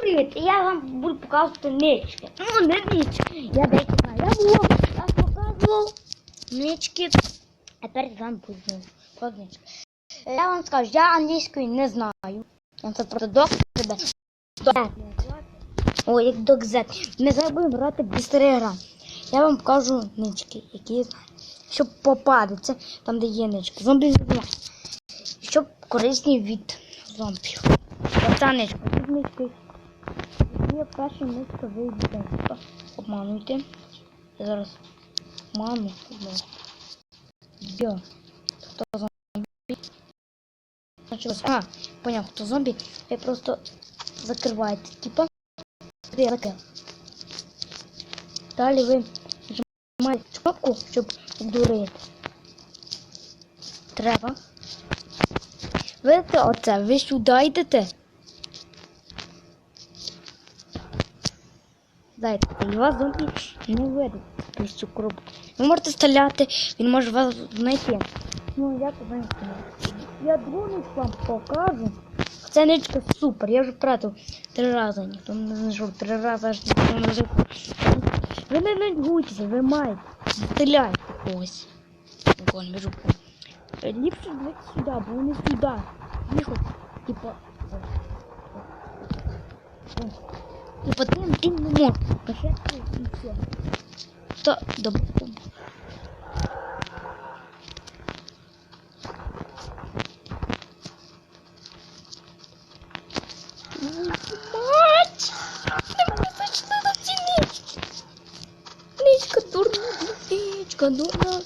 привіт! Я вам буду показувати нички. Ну, не. Я деякі знаю. Я було раз показував нички. А з вами буду про Я вам скажу, я англійської не знаю. Це просто док себе. Ой, як док Z. Ми зараз будемо грати в. Я вам покажу нички, які знаю. Щоб попадеться, там де є нички. Зомбі немає. Щоб корисні від зомбів. Оця ничка. Нички. Є перша ничка вийде. Обмануйте. Я зараз маму. Йо. Хто зомбі? Началось. А, поняв, хто зомбі. Ви просто закриваєте, типа. Закрив. Далі ви нажимаєте кнопку, щоб обдурити. Треба. Видите оце, ви сюди йдете. Дайте, і вас зомбі не вийде крізь цю коробку. Ви можете стріляти, він може вас знайти. Ну, я як ви знаєте. Я другу вам покажу. Ця ничка супер, я вже втратив три рази. Ніхто не знайшов три рази, аж ніхто не знайшов. Ви не нудьгуйтеся, ви маєте. Стріляйте когось. Вон, біжу. Ліпше йдіть сюди, бо вони сюди. Їхать, типа. Типа тим, тим не можна. Кашетки і все. То, добре. Мать! Дурна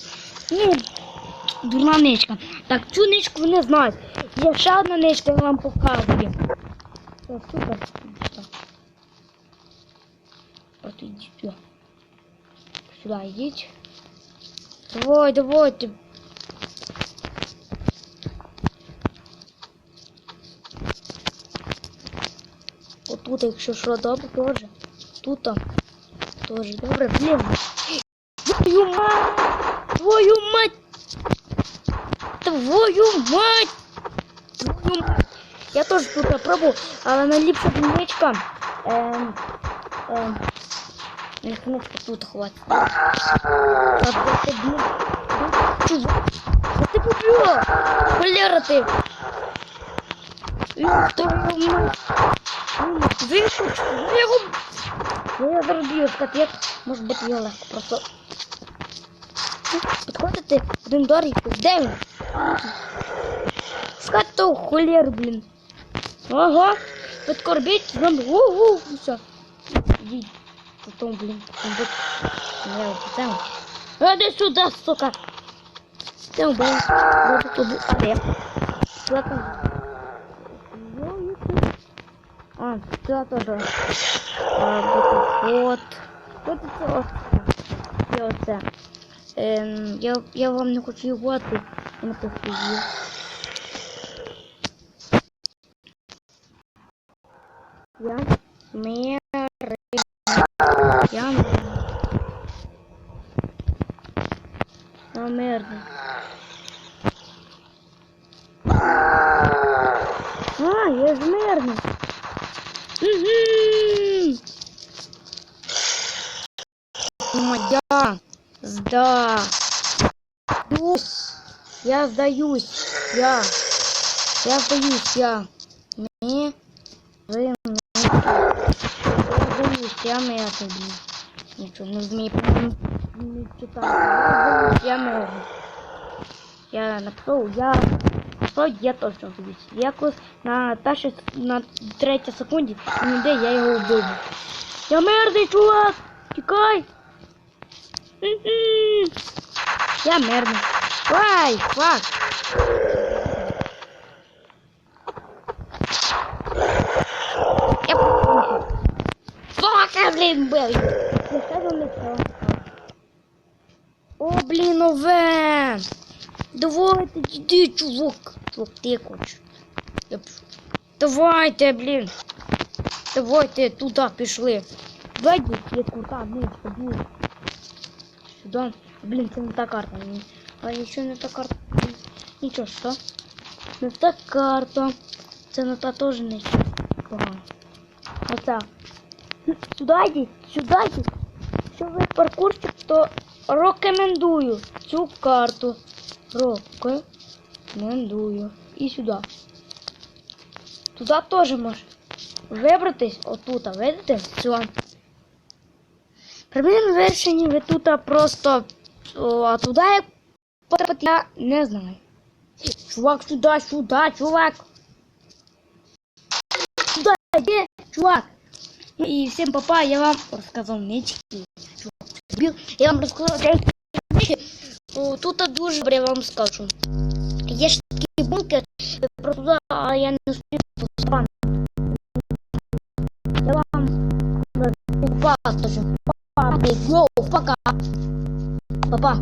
дурна ничка. Так, цю ничку ви не знаєте. Є ще одна ничка, я вам показую. О, супер. Так. От ідіть сюди. Сюди йдіть. Давай, давайте. Отут, якщо що добре, теж. Тут теж добре. Блін. Твою мать! Твою мать! Твою мать! Твою мать! Я теж тут пробував, але найліпша дзвіничка. Ем, ем, не книжка тут хватить. А де ти. Чувак, що ти побіла? Холера! Вийшов, я його... Ну, я зробив скотет, може бути його легко, просто... Підходите один дор і де він? Того холєру, блін. Ага, підкорбіть, зомбі, гу-гу, і все. Ідіть, потом, блін, потом бути. Я обіцяю. Іди сюди, сука. Ти блін, буду тобі, а я. Що там? А, це теж. А, вот. Тут це ось. І оце. Ем, я, я вам не хочу йогоати. Я не хочу її. Я мер. Я. Я мерзну. А, я ж мерзну. Угу. Моя. Сда. Я сдаюсь. Я. Я сдаюсь. Я. Я сдаюсь. Я мерзну. Ничего, не змей. Не читаю. Я сдаюсь. Я мерзну. Я. Я. Насправді я точно вбився. Якось на першій, на третій секунді він йде, я його вбив. Я мерзний, чувак! Тікай! Я мерзний. Ай, фак! Я попав. Фак, я, блін, скажу не. О, блін, ове! Давайте, иди, чувак. Чувак, ты. Я. Давайте, блин. Давайте туда пішли. Вийдіть, є крута, блін. Сюда. Блін, це не та карта. А нічого не та карта. Нічого, що? Не та карта. Це не та теж нічого. Оце. Сюди йдіть, сюди йдіть. Якщо ви паркурщик, то рекомендую цю карту. Рекомендую. І сюди. Туди теж можеш вибратись отут, видите? Все. Проблеми вирішені, ви тут просто. А туди як потрапити, я не знаю. Чувак, сюди, сюди, чувак. Сюди, йди, чувак. Ну и всем папа, я вам рассказал мечки. Я вам розказав речі. О, Тут дуже добре я вам скажу. Є ж такі бункер, про туди, а я не успів поспати. Я вам. Папа, йоу, пока. Папа.